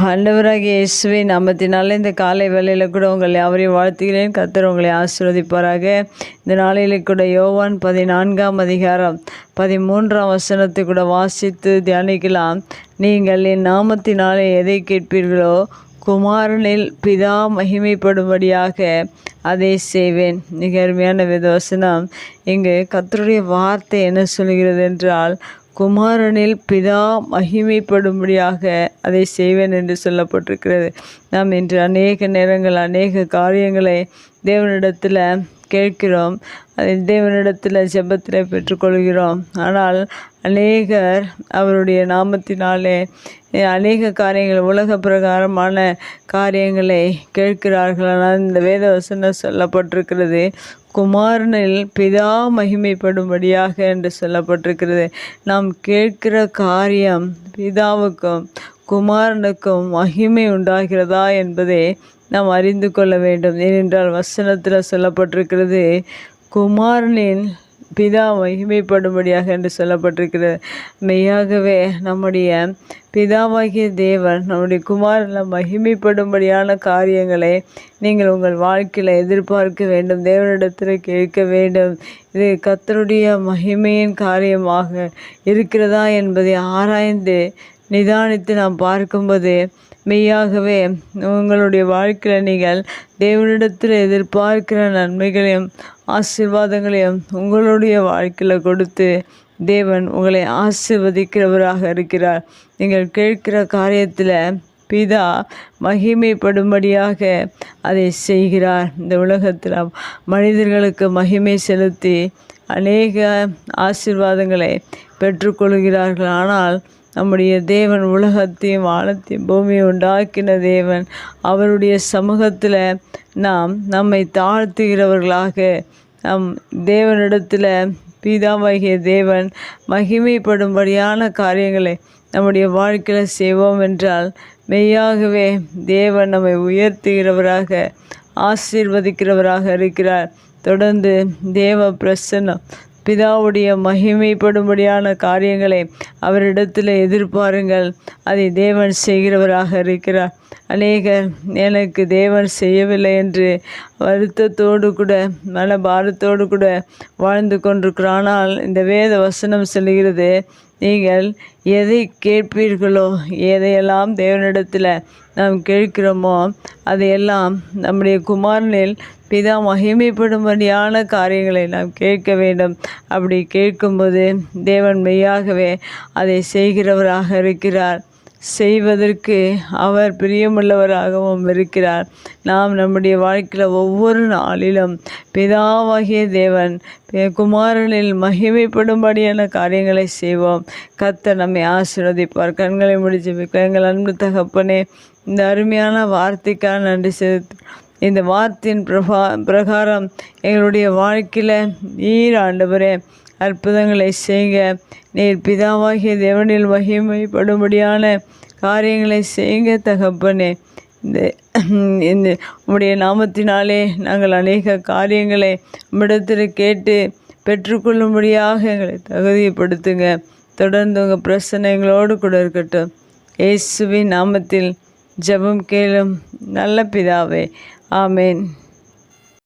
ஆண்டவராக இயேசுவின் நாமத்தினால இந்த காலை வேலையில் கூட உங்களை யாவரையும் வாழ்த்துகிறேன். கத்தர் உங்களை ஆசீர்வதிப்பாராக. இந்த நாளையில் கூட யோவான் பதினான்காம் அதிகாரம் பதிமூன்றாம் வசனத்தை கூட வாசித்து தியானிக்கலாம். நீங்கள் என் நாமத்தினாலே எதை கேட்பீர்களோ குமாரனில் பிதா மகிமைப்படும்படியாக அதை செய்வேன். மிக அருமையான வேதவசனம் இங்கு கத்தருடைய வார்த்தை என்ன சொல்கிறது என்றால் குமாரனில் பிதா மகிமைப்படும்படியாக அதை செய்வேன் என்று சொல்லப்பட்டிருக்கிறது. நாம் இன்று அநேக நேரங்கள் அநேக காரியங்களை தேவனிடத்தில் கேட்கிறோம். அதை தேவனிடத்தில் ஜெபத்தில் பெற்றுக்கொள்கிறோம். ஆனால் அநேகர் அவருடைய நாமத்தினாலே அநேக காரியங்கள் உலக பிரகாரமான காரியங்களை கேட்கிறார்கள். ஆனால் இந்த வேத வசனம் சொல்லப்பட்டிருக்கிறது குமாரனில் பிதா மகிமைப்படும்படியாக என்று சொல்லப்பட்டிருக்கிறது. நாம் கேட்கிற காரியம் பிதாவுக்கும் குமாரனுக்கும் மகிமை உண்டாகிறதா என்பதே நாம் அறிந்து கொள்ள வேண்டும். ஏனென்றால் வசனத்தில் சொல்லப்பட்டிருக்கிறது குமாரனின் பிதா மகிமைப்படும்படியாக என்று சொல்லப்பட்டிருக்கிறது. மெய்யாகவே நம்முடைய பிதாவாகிய தேவன் நம்முடைய குமாரில் மகிமைப்படும்படியான காரியங்களை நீங்கள் உங்கள் வாழ்க்கையில் எதிர்பார்க்க வேண்டும். தேவனிடத்தில் கேட்க வேண்டும். இது கத்தருடைய மகிமையின் காரியமாக இருக்கிறதா என்பதை ஆராய்ந்து நிதானித்து நாம் பார்க்கும்போது மெய்யாகவே உங்களுடைய வாழ்க்கையில் நீங்கள் தேவனிடத்தில் எதிர்பார்க்கிற நன்மைகளையும் ஆசீர்வாதங்களையும் உங்களுடைய வாழ்க்கையில் கொடுத்து தேவன் உங்களை ஆசிர்வதிக்கிறவராக இருக்கிறார். நீங்கள் கேட்கிற காரியத்தில் பிதா மகிமைப்படும்படியாக அதை செய்கிறார். இந்த உலகத்தில் மனிதர்களுக்கு மகிமை செலுத்தி அநேக ஆசிர்வாதங்களை பெற்றுக்கொள்கிறார்கள். ஆனால் நம்முடைய தேவன் உலகத்தையும் வானத்தையும் பூமியை உண்டாக்கின தேவன். அவருடைய சமூகத்தில் நாம் நம்மை தாழ்த்துகிறவர்களாக நம் தேவனிடத்தில் பீதாவாகிய தேவன் மகிமைப்படும்படியான காரியங்களை நம்முடைய வாழ்க்கையில் செய்வோம் என்றால் மெய்யாகவே தேவன் நம்மை உயர்த்துகிறவராக ஆசீர்வதிக்கிறவராக இருக்கிறார். தொடர்ந்து தேவ பிரசன்னம் பிதாவுடைய மகிமைப்படும்படியான காரியங்களை அவரிடத்தில் எதிர்பாருங்கள். அதை தேவன் செய்கிறவராக இருக்கிறார். அநேகர் எனக்கு தேவன் செய்யவில்லை என்று வருத்தத்தோடு கூட மன பாரத்தோடு கூட வாழ்ந்து கொண்டிருக்கிறானால் இந்த வேத வசனம் சொல்கிறது நீங்கள் எதை கேட்பீர்களோ எதையெல்லாம் தேவனிடத்தில் நாம் கேட்கிறோமோ அதையெல்லாம் நம்முடைய குமாரனில் பிதா மகிமைப்படும்படியான காரியங்களை நாம் கேட்க வேண்டும். அப்படி கேட்கும்போது தேவன் மெய்யாகவே அதை செய்கிறவராக இருக்கிறார். செய்வதற்கு அவர் பிரியமுள்ளவராகவும் இருக்கிறார். நாம் நம்முடைய வாழ்க்கையில் ஒவ்வொரு நாளிலும் பிதாவாகிய தேவன் குமாரனில் மகிமைப்படும்படியான காரியங்களை செய்வோம். கத்த நம்மை ஆசீர்வதிப்பார். கண்களை முடிச்சு எங்கள் அன்பு தகப்பனே இந்த அருமையான வார்த்தைக்காக நன்றி செலுத்து இந்த வார்த்தையின் பிரபா பிரகாரம் எங்களுடைய வாழ்க்கையில் நீர் அற்புதங்களை செய்க. நீர் பிதாவாகிய தேவனில் மகிமைப்படும்படியான காரியங்களை செய்க தகப்பனே. இந்த இந்த உம்முடைய நாமத்தினாலே நாங்கள் அநேக காரியங்களை உம்மிடத்தில் கேட்டு பெற்றுக்கொள்ளும்படியாக எங்களை தகுதிப்படுத்துங்க. தொடர்ந்து உங்கள் பிரச்சனைகளோடு கூட இருக்கட்டும். இயேசுவின் நாமத்தில் ஜெபம் கேளும் நல்ல பிதாவே. ஆமேன்.